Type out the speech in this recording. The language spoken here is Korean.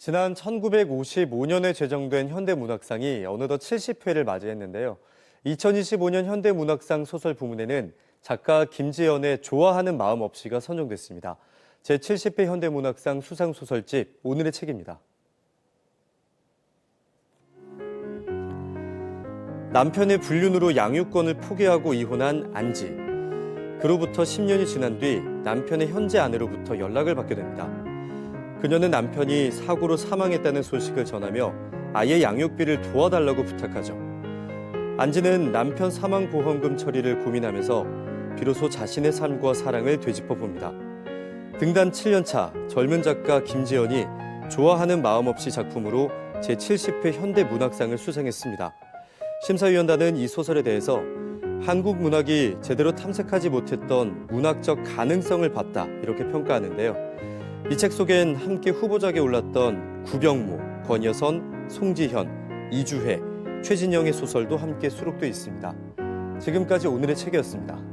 지난 1955년에 제정된 현대문학상이 어느덧 70회를 맞이했는데요. 2025년 현대문학상 소설 부문에는 작가 김지연의 좋아하는 마음 없이가 선정됐습니다. 제70회 현대문학상 수상소설집 오늘의 책입니다. 남편의 불륜으로 양육권을 포기하고 이혼한 안지. 그로부터 10년이 지난 뒤 남편의 현재 아내로부터 연락을 받게 됩니다. 그녀는 남편이 사고로 사망했다는 소식을 전하며 아이의 양육비를 도와달라고 부탁하죠. 안지는 남편 사망 보험금 처리를 고민하면서 비로소 자신의 삶과 사랑을 되짚어 봅니다. 등단 7년차 젊은 작가 김지연이 좋아하는 마음 없이 작품으로 제70회 현대문학상을 수상했습니다. 심사위원단은 이 소설에 대해서 한국 문학이 제대로 탐색하지 못했던 문학적 가능성을 봤다 이렇게 평가하는데요. 이 책 속엔 함께 후보작에 올랐던 구병모, 권여선, 송지현, 이주혜, 최진영의 소설도 함께 수록돼 있습니다. 지금까지 오늘의 책이었습니다.